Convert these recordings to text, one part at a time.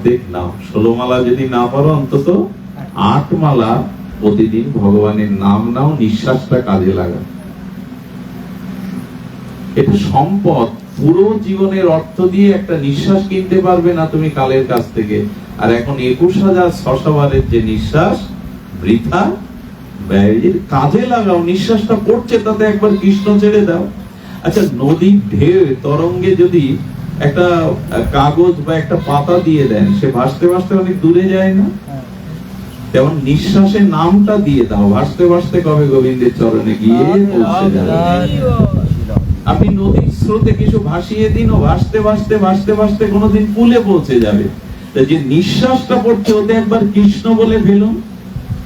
অর্ধেক নাম ষোলো মালা যদি না পারো, অন্তত আট মালা প্রতিদিন ভগবানের নাম নাও, নিঃশ্বাসটা কাজে লাগা এটা সম্পদ। পুরো জীবনের অর্থ দিয়ে একটা নিঃশ্বাস কিনতে পারবে না তুমি কালের কাছ থেকে। আর এখন একুশ হাজার ছশোবারের যে নিঃশ্বাস, বৃথা ব্যয়ের কাজে লাগাও, নিঃশ্বাসটা পড়ছে তাতে একবার কৃষ্ণ ছেড়ে দাও। আচ্ছা নদীর ঢেউ তরঙ্গে যদি একটা কাগজ বা একটা পাতা দিয়ে দেন সে ভাসতে ভাসতে অনেক দূরে যায় না? তেমন নিঃশ্বাসের নামটা দিয়ে দাও ভাসতে ভাসতে কবে গোবিন্দের চরণে গিয়ে পৌঁছে যাবে আপনি নদীর স্রোতে কিছু ভাসিয়ে দিন ও ভাসতে ভাসতে ভাসতে ভাসতে কোনোদিন পুলে পৌঁছে যাবে। যে নিঃশ্বাসটা পড়ছে ওতে একবার কৃষ্ণ বলে ফেলুন।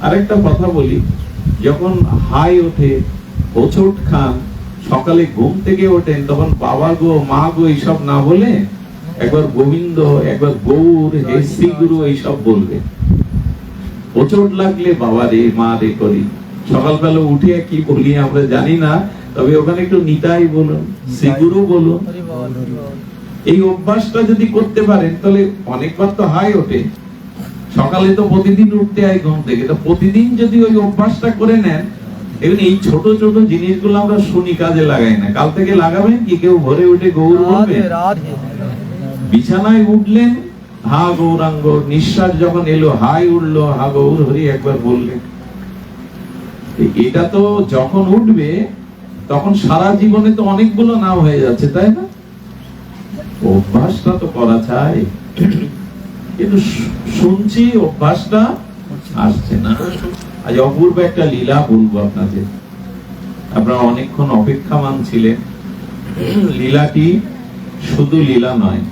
আরেকটা কথা বলি যখন হাই ওঠে হোঁচট খান সকালে ঘুম থেকে ওঠেন তখন বাবা গো মা গো এইসব না বলে একবার গোবিন্দ একবার গৌর হে শ্রী গুরু এইসব বলবে। হোঁচট লাগলে বাবা রে মা রে করি। সকালবেলা উঠে কি বলি আমরা জানি না তবে ওখানে একটু নিতাই বলুন শ্রীগুরু বলুন। এই অভ্যাসটা যদি করতে পারেন তাহলে অনেকবার তো হাই ওঠে। সকালে তো প্রতিদিন উঠতে হয় ঘুম থেকে তো প্রতিদিন যদি ওই অভ্যাসটা করে নেন এই ছোট ছোট জিনিসগুলো আমরা শুনি কাজে লাগাই না। কাল থেকে লাগাবেন কি? কেউ ভোরে উঠে গৌর বলবেন বিছানায় উঠলেন হা গৌরাঙ্গ নিঃশ্বাস যখন এলো হাই উঠল হা গৌর হরি একবার বললেন। এটা তো যখন উঠবে তখন সারা জীবনে তো অনেকগুলো নাম হয়ে যাচ্ছে তাই না? অভ্যাসটা তো করা চাই। কিন্তু শুনছি অভ্যাসটা আসছে না। আজ অপূর্ব একটা লীলা বলব আপনাদের। আপনারা অনেকক্ষণ অপেক্ষামান ছিলেন। লীলাটি শুধু লীলা নয়।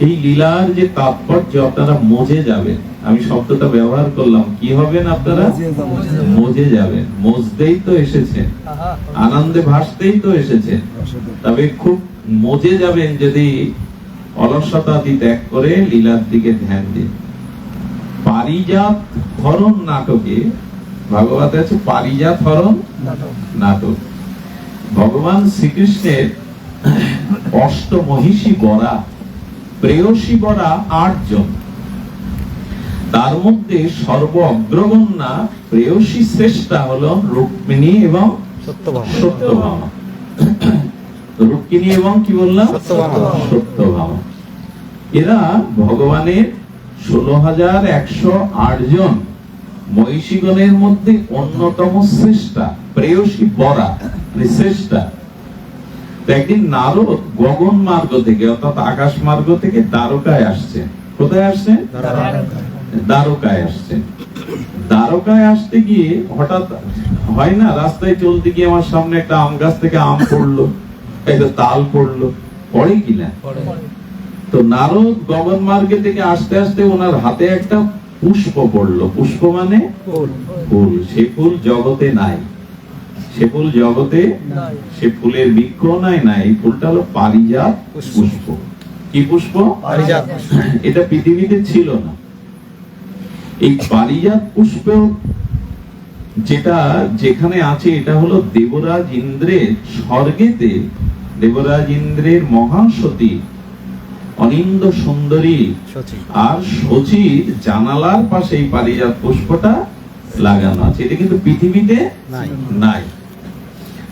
এই লীলার যে তাৎপর্য আপনারা মজে যাবেন। আমি শব্দটা ব্যবহার করলাম। কি হবেন আপনারা? মজে যাবেন। মজতেই তো এসেছেন। আনন্দে ভাসতেই তো এসেছেন। তবে খুব মজে যাবেন যদি অলসতাদি ত্যাগ করে লীলার দিকে ধ্যান দিন। পারিজাত হরণ নাটকে ভাগবত আছে পারিজাত হরণ নাটক। ভগবান শ্রীকৃষ্ণের অষ্ট মহিষী বরা প্রেয়সী বরা আটজন। তার মধ্যে সর্ব অগ্রগণ্যা প্রেয়সী শ্রেষ্ঠা হল রুক্মিণী এবং সত্যভামা। রুক্মিণী এবং কি বললাম? সত্যভামা। এরা ভগবানের ষোলো হাজার একশো আট জন মহিষীগণের মধ্যে অন্যতম শ্রেষ্ঠা, প্রেয়সী বরা মানে শ্রেষ্ঠা। একদিন নারদ গগন মার্গ থেকে, অর্থাৎ আকাশ মার্গ থেকে দ্বারকায় আসছে। কোথায় আসছে? দ্বারকায় আসছে। দ্বারকায় আসতে গিয়ে হঠাৎ হয় না, রাস্তায় চলতে গিয়ে আমার সামনে একটা আম গাছ থেকে আম পড়ল তাল পড়ল, পড়ে কিনা তো নারদ গগন মার্গে থেকে আসতে আসতে ওনার হাতে একটা পুষ্প পড়ল। পুষ্প মানে ফুল। সে ফুল জগতে নাই। সে ফুল জগতে সে ফুলের বৃক্ষ নাই। ফুলটা হলো পারিজাত পুষ্প। কি পুষ্প? পারিজাত এটা পৃথিবীতে ছিল না। এই পারিজাত পুষ্প যেটা যেখানে আছে এটা হলো দেবরাজ ইন্দ্রের স্বর্গেতে। দেবরাজ ইন্দ্রের মহাসতী। অনিন্দ সুন্দরী। আর সচির জানালার পাশে এই পারিজাত পুষ্পটা লাগানো আছে। এটা কিন্তু পৃথিবীতে নাই।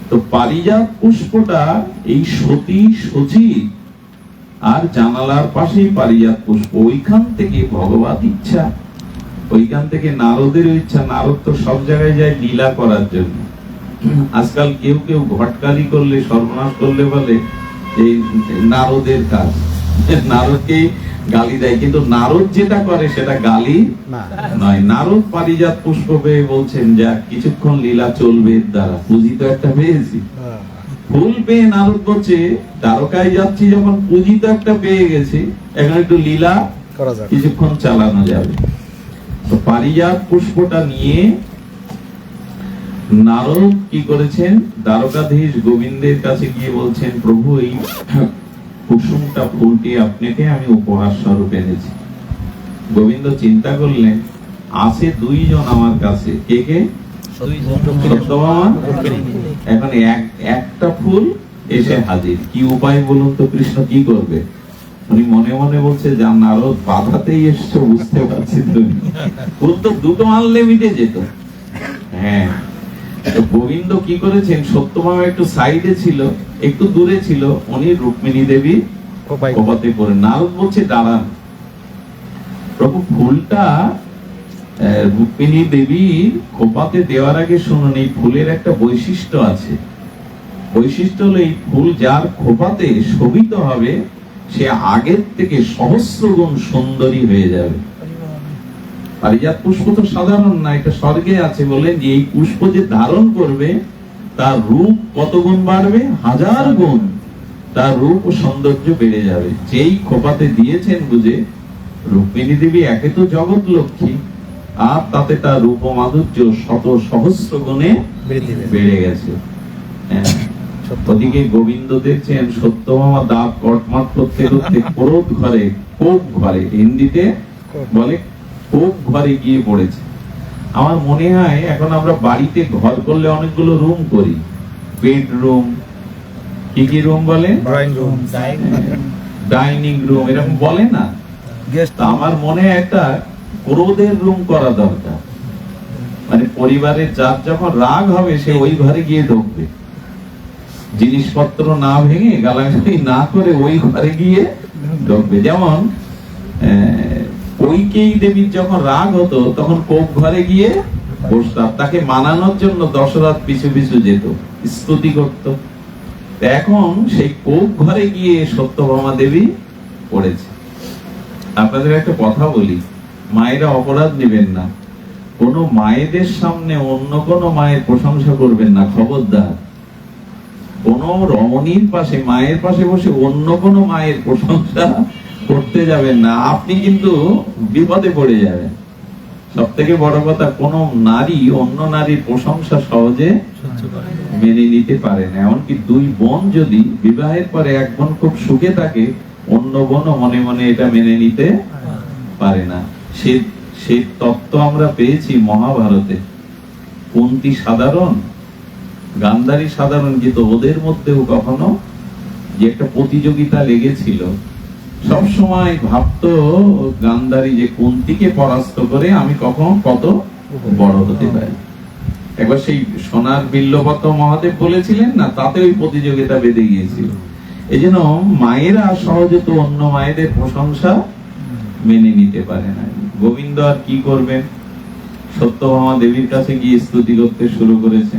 তো পারিজাত পুষ্পটা এই সতী সচি আর জানালার পাশেই পারিজাত পুষ্প। ওইখান থেকে ভগবত ইচ্ছা। ওইখান থেকে নারদের ইচ্ছা। নারদ তো সব জায়গায় যায় লীলা করার জন্য। আজকাল কেউ কেউ ঘটকালি করলে সর্বনাশ করলে বলে এই নারদের কাজ। নারদকে গালি দেয় কিন্তু নারদ যেটা করে সেটা গালি নয়। নারদ পারিজাত পুষ্প পেয়ে বলছেন যা কিছুক্ষণ লীলা চলবে দ্বারা। পুঁজি তো একটা পেয়েছি। ফুল পেয়ে নারদ বলছে দ্বারকায় যাচ্ছি যখন পুঁজি তো একটা পেয়ে গেছি। এখন একটু লীলা কিছুক্ষণ চালানো যাবে। তো পারিজাত পুষ্পটা নিয়ে নারদ কি করেছেন? দ্বারকাধীশ গোবিন্দের কাছে গিয়ে বলছেন প্রভু এই কুসুমটা ফুলটি আপনাকে আমি উপহার স্বরূপ এনেছি। গোবিন্দ চিন্তা করলেন আছে দুইজন আমার কাছে। কে কে? এখন এক একটা ফুল এসে হাজির। কি উপায় বলুন তো কৃষ্ণ কি করবে? উনি মনে মনে বলছে যা নারদ বাধাতেই এসছো বুঝতে পারছি তুমি। ফুল তো দুটো আনলে মিটে যেত। হ্যাঁ। গোবিন্দ কি করেছেন? সত্যভাবে একটু সাইডে ছিল একটু দূরে ছিল উনি রুক্মিণী দেবী কোপাতে করে নারদ বলছে দাঁড়ান। প্রভু ফুলটা রুক্মিণী দেবীর খোপাতে দেওয়ার আগে শুনুন এই ফুলের একটা বৈশিষ্ট্য আছে। বৈশিষ্ট্য হলো এই ফুল যার খোপাতে শোভিত হবে সে আগের থেকে সহস্র গুণ সুন্দরী হয়ে যাবে। পারিজাত পুষ্প তো সাধারণ না এটা স্বর্গে আছে বলেন যে এই পুষ্প যে ধারণ করবে তার রূপ কত গুণ বাড়বে? হাজার গুণ। তার রূপ ও সৌন্দর্য বেড়ে যাবে। যেই খোপাতে দিয়েছেন বুঝে রুক্মিণী দেবী একে তো জগৎ লক্ষ্মী আর তাতে তার রূপ মাধুর্য শত সহস্র গুণে বেড়ে গেছে। হ্যাঁ। ওদিকে গোবিন্দ দেখছেন সত্যভামা দাঁত কটমাট করতে করতে ক্রোধ ঘরে কোপ ঘরে। হিন্দিতে বলে কোপ ঘরে গিয়ে পড়েছে। আমার মনে হয় এখন আমরা বাড়িতে ঘর করলে অনেকগুলো রুম করি। বেডরুম কি কি রুম বলে ডাইনিং রুম এরকম বলে না? আমার মনে একটা ক্রোধের রুম করা দরকার। মানে পরিবারের যার যখন রাগ হবে সে ওই ঘরে গিয়ে ঢুকবে। জিনিসপত্র না ভেঙে গালাগালি না করে ওই ঘরে গিয়ে ঢুকবে। যেমন কৈকেয়ী দেবীর যখন রাগ হতো, তখন কোপ ঘরে গিয়ে বসতাম। তাকে মানানোর জন্য দশরাত পিছু পিছু যেত, স্তুতি করত। এখন সেই কোপ ঘরে গিয়ে সত্যভামা দেবী পড়েছে। আপনাদের একটা কথা বলি, মায়েরা অপরাধ নেবেন না। কোন মায়েদের সামনে অন্য কোন মায়ের প্রশংসা করবেন না, খবরদার। কোন রমণীর পাশে, মায়ের পাশে বসে অন্য কোন মায়ের প্রশংসা করতে যাবেন না, আপনি কিন্তু বিপদে পড়ে যাবেন। সব থেকে বড় কথা, কোন নারী অন্য নারীর প্রশংসা সহজে মেনে নিতে পারে না। এমনকি দুই বোন যদি বিবাহের পরে এক বোন খুব সুখে থাকে, অন্য বোনও মনে মনে এটা মেনে নিতে পারে না। সে সে তত্ত্ব আমরা পেয়েছি মহাভারতে। কুন্তি সাধারণ, গান্ধারী সাধারণ কিন্তু ওদের মধ্যেও কখনো যে একটা প্রতিযোগিতা লেগেছিল সব সময় ভাবতো, গান্ধারী যে কুন্তিকে পরাস্ত করে আমি কখন কত বড় হতে পারি। একবার সেই সোনার বিল্লবত মহাদেব বলেছিলেন না, তাতে ওই প্রতিযোগিতা বেঁধে গিয়েছিল। এই জন্য মায়েরা সহজে তো অন্য মায়েদের প্রশংসা মেনে নিতে পারে না। গোবিন্দ আর কি করবেন? সত্যভামা দেবীর কাছে গিয়ে স্তুতি করতে শুরু করেছে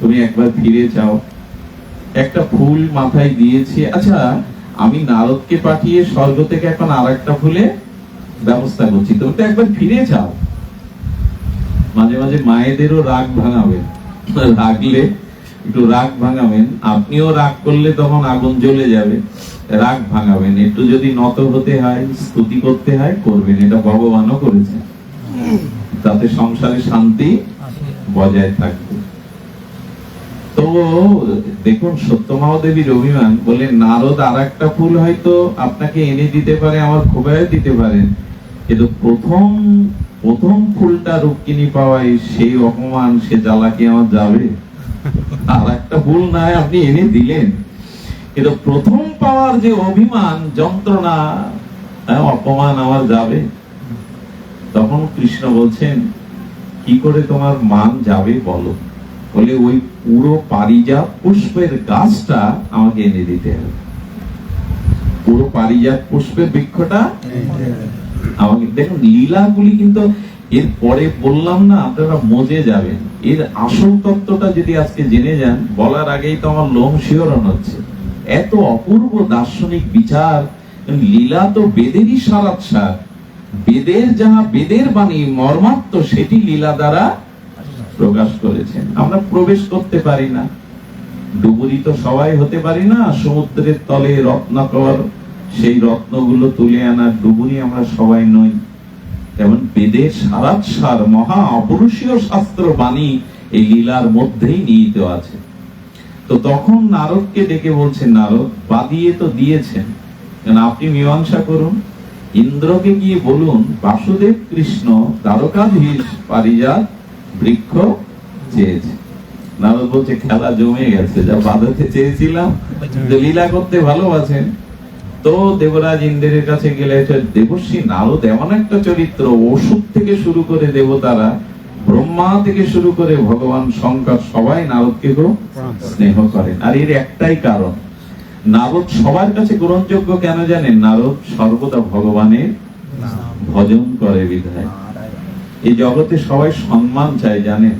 তুমি একবার ফিরে যাও। একটা ফুল মাথায় দিয়েছি। আচ্ছা আমি নারদকে পাঠিয়ে স্বর্গ থেকে এখন আর একটা ফুলে ব্যবস্থা করছি। তুমি তো একবার ফিরে যাও। মাঝে মাঝে মায়েদেরও রাগ ভাঙাবেন। রাগলে একটু রাগ ভাঙাবেন। আপনিও রাগ করলে তখন আগুন জ্বলে যাবে। রাগ ভাঙাবেন। একটু যদি নত হতে হয়, স্তুতি করতে হয়, করবেন। এটা ভগবানও করেছে তাতে সংসারে শান্তি বজায় থাকবে। দেখুন সত্যমাও দেবীর অভিমান বলে নারদ আর একটা ফুল হয়তো আপনাকে এনে দিতে পারে, আমার খোবায় দিতে পারেন কিন্তু প্রথম প্রথম ফুলটা রুক্মিণী পাওয়াই সেই অপমান, সে জ্বালা কি আমার যাবে? আর একটা ফুল না হয় আপনি এনে দিলেন। কিন্তু প্রথম পাওয়ার যে অভিমান, যন্ত্রণা অপমান আমার যাবে। তখন কৃষ্ণ বলছেন, কি করে তোমার মান যাবে বলো? বলে ওই পুরো পারিজাত পুষ্পের গাছটা আমাকে এনে দিতে হবে। পুরো পারিজাত পুষ্পের বৃক্ষটা? আমাকে দেখুন, লীলাগুলি কিন্তু এর পরে বললাম না, আপনারা মজে যাবেন। এর আসল তত্ত্বটা যদি আজকে জেনে যান, বলার আগেই তো আমার লোম শিহরণ হচ্ছে। এত অপূর্ব দার্শনিক বিচার লীলা তো বেদেরই সারাত সার বেদের যাহা বেদের বাণী, মর্মাত্ম সেটি লীলা দ্বারা প্রকাশ করেছেন। আমরা প্রবেশ করতে পারি না। ডুবুরি তো সবাই হতে পারি না, সমুদ্রের তলে রত্নাকর, সেই রত্নগুলো তুলে আনার ডুবুরি আমরা সবাই নই। তেমন বেদের সারাত সার মহা অপরুষীয় শাস্ত্র বাণী এই লীলার মধ্যেই নিহিত আছে। তো তখন নারদকে ডেকে বলছেন, নারদ বাদিয়ে তো দিয়েছেন। কেন আপনি মীমাংসা করুন? ইন্দ্রকে গিয়ে বলুন, বাসুদেব কৃষ্ণ, দ্বারকাধীশ পারিজাত বৃক্ষ চেয়েছে। নারদ বলছে খেলা জমে গেছে যা বাঁধাতে চেয়েছিলাম যে লীলা করতে ভালোবাসেন। তো দেবরাজ ইন্দ্রের কাছে গেলে দেবশ্রী নারদ এমন একটা চরিত্র ওষুধ থেকে শুরু করে দেবতারা ব্রহ্মা থেকে শুরু করে ভগবান শঙ্কর সবাই নারদকে স্নেহ করেন। আর এর একটাই কারণ নারদ সবার কাছে গ্রহণযোগ্য কেন জানেন? নারদ সর্বদা ভগবানের ভজন করে বিধায়। এই জগতে সবাই সম্মান চায়, জানেন?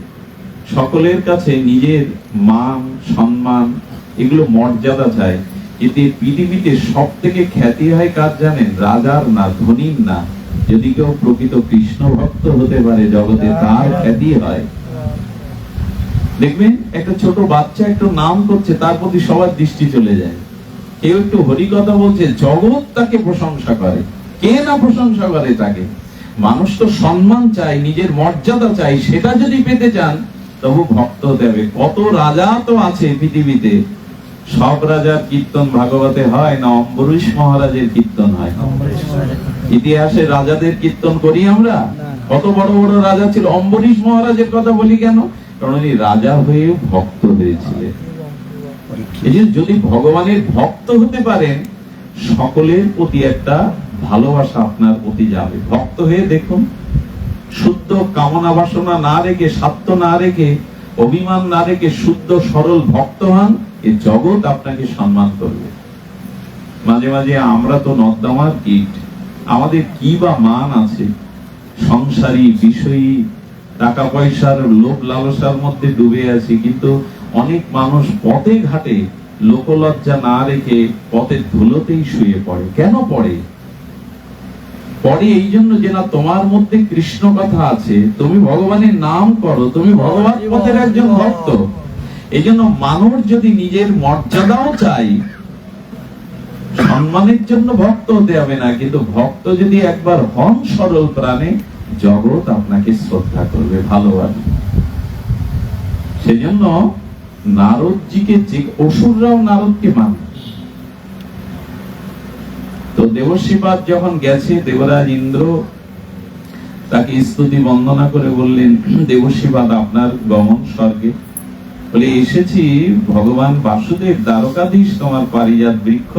সকলের কাছে নিজের মান, সম্মান, এগুলো মর্যাদা চায়। এই পৃথিবীতে সব থেকে খ্যাতি হয় কার জানেন? রাজার না, ধনীর না। যদি কেউ প্রকৃত কৃষ্ণ ভক্ত হতে পারে, জগতে তার খ্যাতি হয়। দেখবেন, একটা ছোট বাচ্চা একটু নাম করছে, তার প্রতি সবার দৃষ্টি চলে যায়। কেউ একটু হরি কথা বলছে, জগৎ তাকে প্রশংসা করে। কে না প্রশংসা করে তাকে? মানুষ তো সম্মান চাই নিজের মর্যাদা চাই সেটা যদি পেতে চান তবু ভক্ত হতে হবে কত রাজা তো আছে পৃথিবীতে। সব রাজার কীর্তন ভাগবতে হয় না অম্বরীশ মহারাজের কীর্তন হয়। ইতিহাসে রাজাদের কীর্তন করি আমরা? কত বড় বড় রাজা ছিল? অম্বরীশ মহারাজের কথা বলি কেন? কারণ উনি রাজা হয়ে ভক্ত হয়েছিলেন। এই যদি ভগবানের ভক্ত হতে পারেন সকলের প্রতি একটা ভালোবাসা আপনার প্রতি যাবে। ভক্ত হয়ে দেখুন, শুদ্ধ কামনা বাসনা না রেখে স্বার্থ না রেখে, অভিমান না রেখে, শুদ্ধ সরল ভক্ত হন, এ জগৎ আপনাকে সম্মান করবে। মাঝে মাঝে আমরা তো নর্দমার কীট। আমাদের কি বা মান আছে? সংসারী বিষয়ী টাকা পয়সার লোভ লালসার মধ্যে ডুবে আছি, কিন্তু অনেক মানুষ পথে ঘাটে লোকলজ্জা না রেখে পথের ধুলোতেই শুয়ে পড়ে। কেন পড়ে? পরে এই জন্য যে না তোমার মধ্যে কৃষ্ণ কথা আছে, তুমি ভগবানের নাম করো, তুমি ভগবান পথের একজন ভক্ত। এই জন্য মানুষ যদি নিজের মর্যাদাও চাই সম্মানের জন্য ভক্ত হতে হবে না, কিন্তু ভক্ত যদি একবার হন সরল প্রাণে, জগৎ আপনাকে শ্রদ্ধা করবে, ভালোবাসবে। সেজন্য নারদজিকে যে অসুররাও নারদকে মানে তো দেবশিবাদ যখন গেছে দেবরাজ ইন্দ্র তাকে স্তুতি বন্দনা করে বললেন দেবশিবাদ আপনার গমন স্বর্গে। বলে এসেছি ভগবান বাসুদেব দ্বারকাধীশ তোমার পারিজাত বৃক্ষ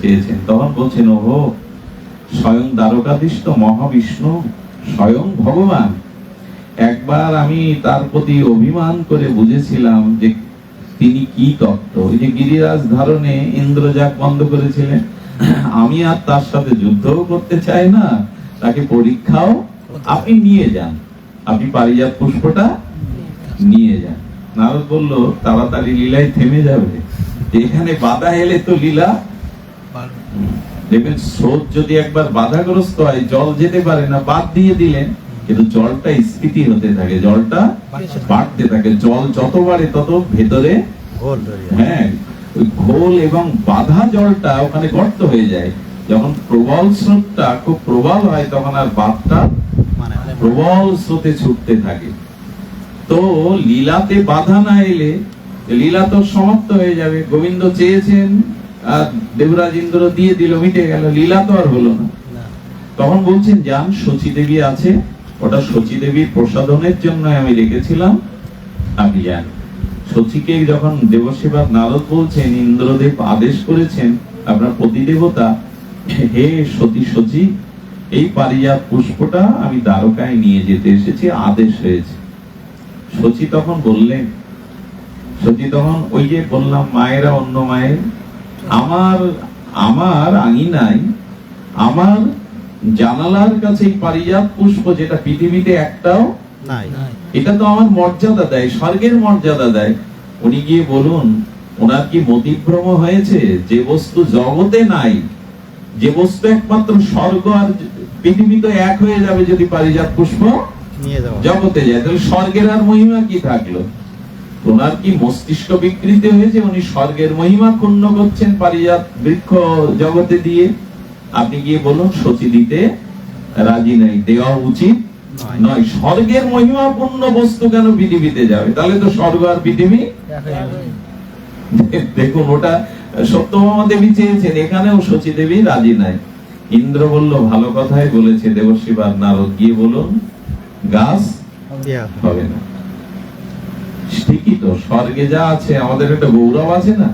চেয়েছেন। তখন বলছেন ওহো স্বয়ং দ্বারকাধীশ তো মহাবিষ্ণু স্বয়ং ভগবান। একবার আমি তার প্রতি অভিমান করে বুঝেছিলাম যে তিনি কি তত্ত্ব। ওই যে গিরিরাজ ধারণে ইন্দ্রজাক বন্ধ করেছিলেন। আমি আর তার সাথে যুদ্ধও করতে চাই না তাকে পরীক্ষাও আপনি নিয়ে যান। আপনি পারিজাত পুষ্পটা নিয়ে যান। নারদ বলল তাড়াতাড়ি লীলায় থেমে যাবে। এখানে বাধা এলে তো লীলা দেখবেন স্রোত যদি একবার বাধাগ্রস্ত হয় জল যেতে পারে না বাদ দিয়ে দিলেন। কিন্তু জলটা স্ফীতি হতে থাকে জলটা বাড়তে থাকে। জল যত বাড়ে তত ভেতরে হ্যাঁ ওই ঘোল এবং বাধা জলটা ওখানে গর্ত হয়ে যায়। যখন প্রবল স্রোতটা খুব প্রবল হয় তখন আর বাঁধটা প্রবল স্রোতে ছুটতে থাকে। তো লীলাতে বাধা না এলে লীলা তো সমাপ্ত হয়ে যাবে। গোবিন্দ চেয়েছেন আর দেবরাজ ইন্দ্র দিয়ে দিল মিটে গেল। লীলা তো আর হলো না। তখন বলছেন যান শচী দেবী আছে। ওটা শচী দেবীর প্রসাদনের জন্য আমি রেখেছিলাম। আপনি যান শচীকে যখন দেবসেবা নারদ বলছেন, ইন্দ্রদেব আদেশ করেছেন, আপনার প্রতিদেবতা হে সতী শচী এই পারিজাত পুষ্পটা আমি দ্বারকায় নিয়ে যেতে এসেছি, আদেশ হয়েছে। শচী তখন বললেন, সতী তখন ওই যে বললাম, মায়েরা অন্য মায়ের, আমার আমার আঙিনায়, আমার জানালার কাছে পারিজাত পুষ্প যেটা পৃথিবীতে একটাও এটা তো আমার মর্যাদা দেয় স্বর্গের মর্যাদা দেয়। উনি গিয়ে বলুন ওনার কি মতিভ্রম হয়েছে? যে বস্তু জগতে নাই যে বস্তু একমাত্র স্বর্গ আর পৃথিবী তো এক হয়ে যাবে যদি পারিজাত পুষ্প জগতে যায় তাহলে স্বর্গের আর মহিমা কি থাকল? ওনার কি মস্তিষ্ক বিকৃতি হয়েছে? উনি স্বর্গের মহিমা ক্ষুণ্ণ করছেন পারিজাত বৃক্ষ জগতে দিয়ে। আপনি গিয়ে বলুন সচি দিতে রাজি নাই দেওয়া উচিত। নয়। স্বর্গের মহিমাপূর্ণ বস্তু কেন পৃথিবীতে যাবে? তাহলে তো স্বর্গ আর পৃথিবী দেখুন ওটা সত্যভামা দেবী চেয়েছেন এখানেও সচি দেবী রাজি নাই। ইন্দ্র বলল ভালো কথাই বলেছে দেবশিবার নারদ গিয়ে বলুন গাছ হবে না। ঠিকই তো স্বর্গে যা আছে আমাদের একটা গৌরব আছে না?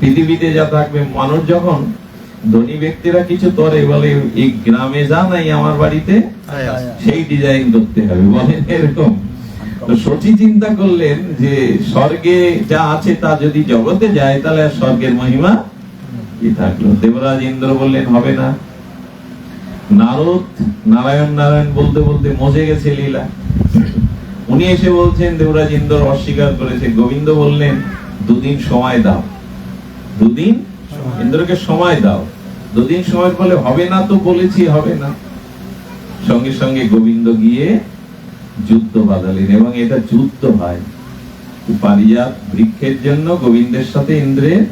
পৃথিবীতে যা থাকবে মানুষ যখন ধনী ব্যক্তিরা কিছু করে বলে এই গ্রামে যা নাই আমার বাড়িতে সেই ডিজাইন হবে বলেন এরকম। তো চিন্তা করলেন যে স্বর্গে যা আছে তা যদি জগতে যায়, তাহলে স্বর্গের মহিমা কি থাকল? দেবরাজ ইন্দ্র বললেন, হবে না। নারদ নারায়ণ নারায়ণ বলতে বলতে মজে গেছে লীলা। উনি এসে বলছেন, দেবরাজ ইন্দ্র অস্বীকার করেছে। গোবিন্দ বললেন, দুদিন সময় দাও। দুদিন? ইন্দ্রকে সময় দাও। দুদিন সময় বলে, হবে না তো বলেছি, হবে না। সঙ্গে সঙ্গে গোবিন্দ গিয়ে যুদ্ধ বাঁধালেন এবং এটা যুদ্ধ হয়। পারিজাত বৃক্ষের জন্য গোবিন্দের সাথে ইন্দ্রের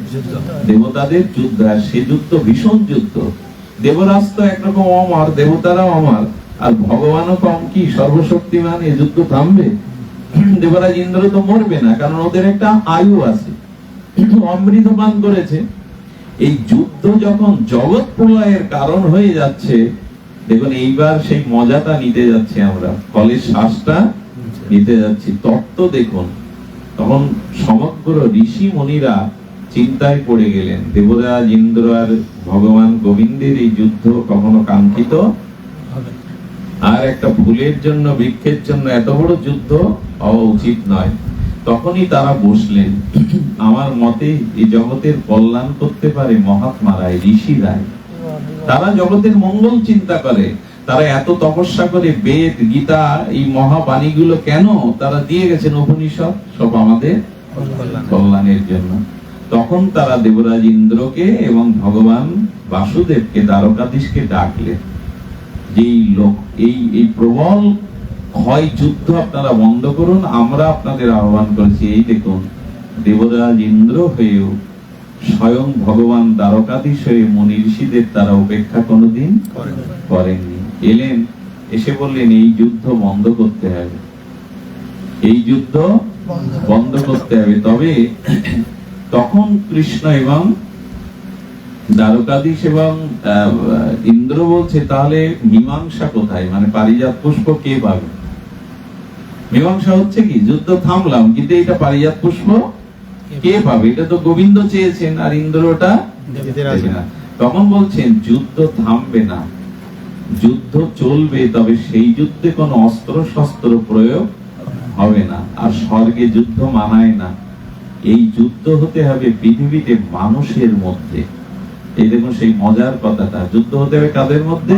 দেবতাদের যুদ্ধ আর সে যুদ্ধ ভীষণ যুদ্ধ। দেবরাজ তো একরকম অমর দেবতারাও অমর আর ভগবানও কম কি সর্বশক্তিমান এ যুদ্ধ থামবে? দেবরাজ ইন্দ্র তো মরবে না কারণ ওদের একটা আয়ু আছে। অমৃত পান করেছে। এই যুদ্ধ যখন জগৎ প্রলয়ের কারণ হয়ে যাচ্ছে দেখুন, এইবার সেই মজাটা নিতে যাচ্ছে আমরা। ফলের শ্বাসটা নিতে যাচ্ছি। তত্ত্ব দেখুন। তখন সমগ্র ঋষি মুনিরা চিন্তায় পড়ে গেলেন দেবরাজ ইন্দ্র আর ভগবান গোবিন্দের এই যুদ্ধ কখনো কাঙ্ক্ষিত? আর একটা ফুলের জন্য, বৃক্ষের জন্য এত বড় যুদ্ধ হওয়া উচিত নয়। তখনই তারা বসলেন, আমার মতে এই জগতের কল্যাণ করতে পারে মহাত্মারাই ঋষিরাই তারা জগতের মঙ্গল চিন্তা করে। তারা এত তপস্যা করে বেদ, গীতা, এই মহাবাণীগুলো কেন তারা দিয়ে গেছেন উপনিষদ? সব আমাদের কল্যাণের জন্য। তখন তারা দেবরাজ ইন্দ্রকে এবং ভগবান বাসুদেবকে, দ্বারকাধীশকে ডাকলেন যে লোক, এই এই প্রবল ক্ষয় যুদ্ধ আপনারা বন্ধ করুন, আমরা আপনাদের আহ্বান করেছি, এই দেখুন, দেবরাজ ইন্দ্র হয়েও স্বয়ং ভগবান দ্বারকাধীশ হয়ে মুনি ঋষিদের তারা উপেক্ষা কোনোদিন করেননি। এলেন, এসে বললেন, এই যুদ্ধ বন্ধ করতে হবে। এই যুদ্ধ বন্ধ করতে হবে। তবে তখন কৃষ্ণ এবং দ্বারকাধীশ এবং ইন্দ্র বলছে, তাহলে মীমাংসা কোথায়? মানে পারিজাত পুষ্প কে পাবে? মীমাংসা হচ্ছে কি? যুদ্ধ থামলাম, কিন্তু এটা পারিজাত পুষ্প কে পাবে? এটা তো গোবিন্দ চেয়েছেন আর ইন্দ্র ওটা তখন বলছেন যুদ্ধ থামবে না। যুদ্ধ চলবে তবে সেই যুদ্ধে কোনো অস্ত্র শস্ত্র প্রয়োগ হবে না। আর স্বর্গে যুদ্ধ মানায় না। এই যুদ্ধ হতে হবে পৃথিবীতে মানুষের মধ্যে। এই দেখুন সেই মজার কথাটা। যুদ্ধ হতে হবে কাদের মধ্যে।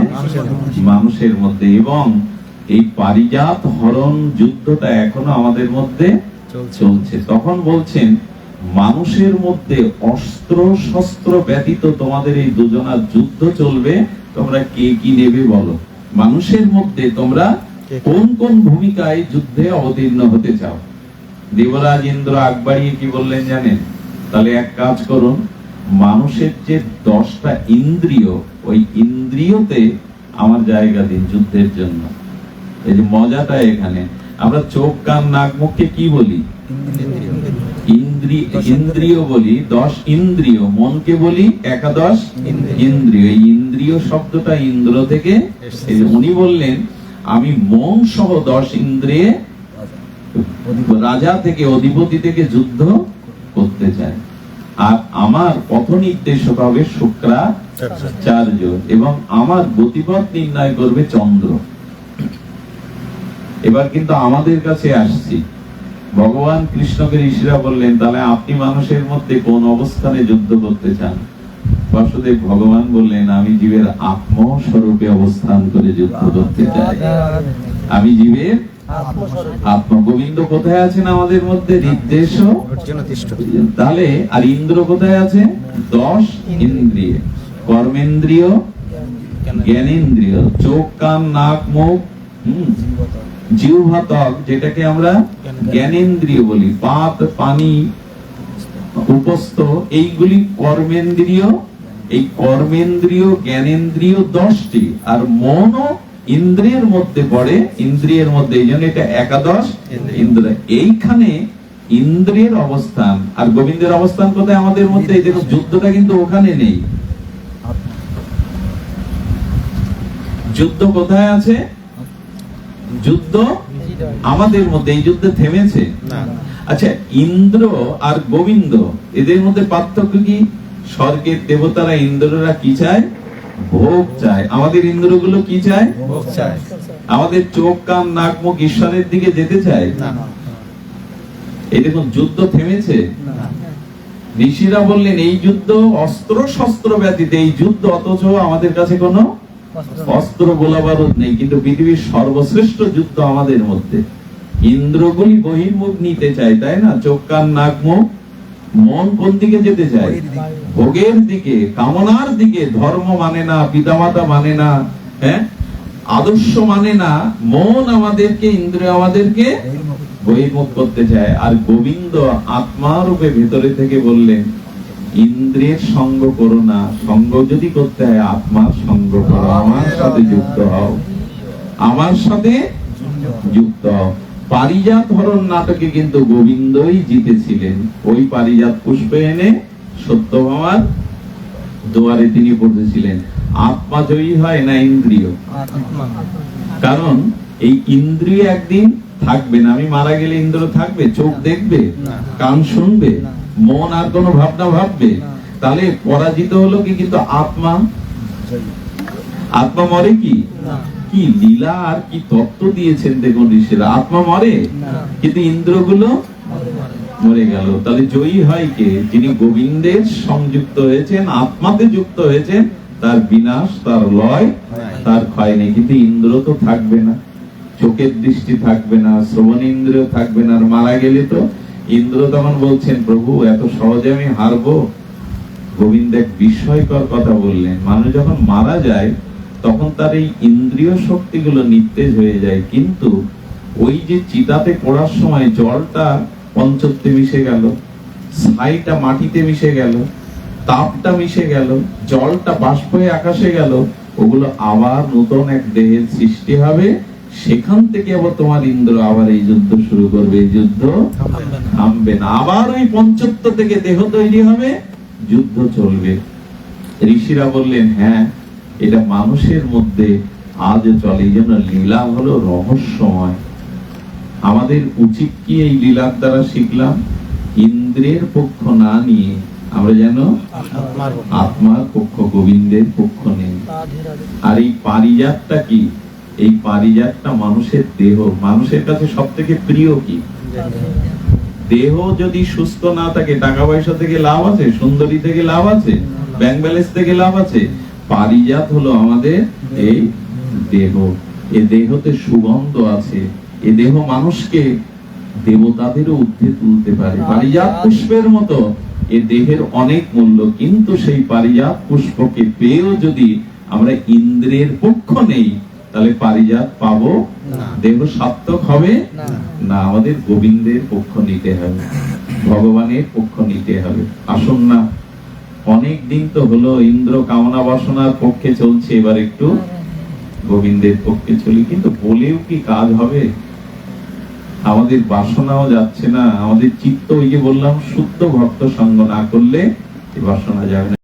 মানুষের মধ্যে। এবং এই পারিজাত হরণ যুদ্ধটা এখনও আমাদের মধ্যে চলছে। তখন বলছেন মানুষের মধ্যে অস্ত্র শস্ত্র ব্যতীত তোমাদের এই দুজনার যুদ্ধ চলবে তোমরা কে কি নেবে বলো? মানুষের মধ্যে তোমরা কোন কোন ভূমিকায় যুদ্ধে অবতীর্ণ হতে চাও? দেবরাজ ইন্দ্র আগ বাড়িয়ে কি বললেন জানেন? তাহলে এক কাজ করুন মানুষের যে দশটা ইন্দ্রিয় ওই ইন্দ্রিয়তে আমার জায়গা দিন যুদ্ধের জন্য। এই যে মজাটা এখানে। আমরা চোখ কান নাক মুখকে কি বলি? ইন্দ্রিয় বলি দশ ইন্দ্রিয়। মনকে বলি একাদশ ইন্দ্রিয়। এই ইন্দ্রিয় শব্দটা ইন্দ্র থেকে উনি বললেন আমি মন সহ দশ ইন্দ্রিয়ে রাজা থেকে অধিপতি থেকে যুদ্ধ করতে চাই। আর আমার পথ নির্দেশক হবে শুক্রাচার্য এবং আমার গতিপথ নির্ণয় করবে চন্দ্র। এবার কিন্তু আমাদের কাছে আসছি। ভগবান কৃষ্ণকে ঋষিরা বললেন তাহলে আপনি মানুষের মধ্যে কোন অবস্থানে যুদ্ধ করতে চান? বাসুদেব ভগবান বললেন আমি জীবের আত্মস্বরূপে অবস্থান করে যুদ্ধ করতে চাই। আমি জীবের আত্ম গোবিন্দ কোথায় আছেন আমাদের মধ্যে? নির্দেশ তাহলে আর ইন্দ্র কোথায় আছে? দশ ইন্দ্রিয়। কর্মেন্দ্রিয় জ্ঞানেন্দ্রিয়। চোখ কান নাক মুখ হুম, জিহ্বা ত্বক যেটাকে আমরা জ্ঞানেন্দ্রিয় বলি পাত পানি উপস্থ এইগুলি কর্মেন্দ্রিয় এই কর্মেন্দ্রিয় জ্ঞানেন্দ্রিয় দশটি আর মনও ইন্দ্রিয়ের মধ্যে পড়ে ইন্দ্রিয়ের মধ্যে এই জন্য এটা একাদশ ইন্দ্র। এইখানে ইন্দ্রিয়ের অবস্থান আর গোবিন্দের অবস্থান কোথায় আমাদের মধ্যে? এই দেখো যুদ্ধটা কিন্তু ওখানে নেই। যুদ্ধ কোথায় আছে? যুদ্ধ আমাদের মধ্যে এই যুদ্ধে থেমেছে? আচ্ছা ইন্দ্র আর গোবিন্দ এদের মধ্যে পার্থক্য কি? স্বর্গের দেবতারা ইন্দ্ররা কি চায়? ভোগ চায়। আমাদের ইন্দ্রগুলো কি চায়? ভোগ চায়। আমাদের চোখ কান নাক মুখ ঈশ্বরের দিকে যেতে চায়? এই দেখুন যুদ্ধ থেমেছে? ঋষিরা বললেন এই যুদ্ধ অস্ত্র শস্ত্র ব্যতীত এই যুদ্ধ অথচ আমাদের কাছে কোনো অস্ত্র গোলা বারুদ নেই কিন্তু পৃথিবীর সর্বশ্রেষ্ঠ যুদ্ধ আমাদের মধ্যে। ইন্দ্রগুলি বহির্মুখ নিতে চায় তাই না? চোখ কান নাক মুখ মন কোন দিকে যেতে চায়? ভোগের দিকে কামনার দিকে। ধর্ম মানে না পিতামাতা মানে না হ্যাঁ? আদর্শ মানে না মন আমাদেরকে ইন্দ্র আমাদেরকে বহির্মুখ করতে চায়। আর গোবিন্দ আত্মারূপে ভেতরে থেকে বললেন ইন্দ্রিয়ের সঙ্গ করো না সঙ্গ যদি করতে হয় আত্মার সঙ্গ করো। আমার সাথে যুক্ত হও। আমার সাথে যুক্ত হও। পারিজাত হরণ নাটকে কিন্তু গোবিন্দই জিতেছিলেন। ওই পারিজাত পুষ্প এনে সত্যভামার দুয়ারে তিনি পড়তেছিলেন আত্মা জয়ী হয় না ইন্দ্রিয়? কারণ এই ইন্দ্রিয় একদিন থাকবে না। আমি মারা গেলে ইন্দ্র থাকবে? চোখ দেখবে? কান শুনবে? না। মন আর কোনো ভাবনা ভাববে? তাহলে পরাজিত হলো কি কিন্তু আত্মা? আত্মা মরে কি? কি লীলা আর কি তত্ত্ব দিয়েছেন দেখুন ঋষিরা? আত্মা মরে? কিন্তু ইন্দ্রগুলো মরে গেল। তাহলে জয়ী হয় কে? যিনি গোবিন্দের সংযুক্ত হয়েছেন আত্মাতে যুক্ত হয়েছেন তার বিনাশ তার লয় তার ক্ষয় নেই। কিন্তু ইন্দ্র তো থাকবে না। চোখের দৃষ্টি থাকবে না শ্রবণ ইন্দ্র থাকবে না। আর মারা গেলে তো ইন্দ্র তখন বলছেন, প্রভু, এত সহজে আমি হারবো? গোবিন্দ এক বিস্ময়কর কথা বললেন, মানুষ যখন মারা যায়, তখন তার এই ইন্দ্রিয় শক্তিগুলো নিস্তেজ হয়ে যায়, কিন্তু ওই যে চিতাতে পড়ার সময় জলটা পঞ্চত্বে মিশে গেল, ছাইটা মাটিতে মিশে গেল, তাপটা মিশে গেল, জলটা বাষ্প হয়ে আকাশে গেল, ওগুলো আবার নতুন এক দেহের সৃষ্টি হবে সেখান থেকে আবার তোমার ইন্দ্র আবার এই যুদ্ধ শুরু করবে। এই যুদ্ধ থামবে না। আবার ওই পঞ্চত্ব থেকে দেহ তৈরি হবে যুদ্ধ চলবে। ঋষিরা বললেন হ্যাঁ এটা মানুষের মধ্যে আজ চলে। এই জন্য লীলা হলো রহস্যময়। আমাদের উচিত কি এই লীলার দ্বারা শিখলাম? ইন্দ্রের পক্ষ না নিয়ে। আমরা যেন আত্মার আত্মার পক্ষ গোবিন্দের পক্ষ নেই। আর এই পারিজাতটা কি? এই পারিজাতটা মানুষের দেহ। মানুষের কাছে সব থেকে প্রিয় কি? দেহ যদি সুস্থ না থাকে, টাকা পয়সা থেকে লাভ আছে, সুন্দরী থেকে লাভ আছে ব্যাংক ব্যালেন্স থেকে লাভ আছে, পারিজাত হলো আমাদের এই দেহ। এ দেহতে সুগন্ধ আছে। এ দেহ মানুষকে দেবতাদেরও ঊর্ধ্বে তুলতে পারে। পারিজাত পুষ্পের মতো এ দেহের অনেক মূল্য, কিন্তু সেই পারিজাত পুষ্পকে পেয়েও যদি আমরা ইন্দ্রের পক্ষ নেই তাহলে পারিজাত পাবো? দেহ সার্থক হবে? না। আমাদের গোবিন্দের পক্ষ নিতে হবে। ভগবানের পক্ষ নিতে হবে। আসুন না। অনেক দিন তো হলো ইন্দ্র কামনা বাসনার পক্ষে চলছে। এবার একটু গোবিন্দের পক্ষে চলি। কিন্তু বলেও কি কাজ হবে? আমাদের বাসনাও যাচ্ছে না। আমাদের চিত্ত ওই যে বললাম শুদ্ধ ভক্ত সঙ্গ না করলে বাসনা যাবে না।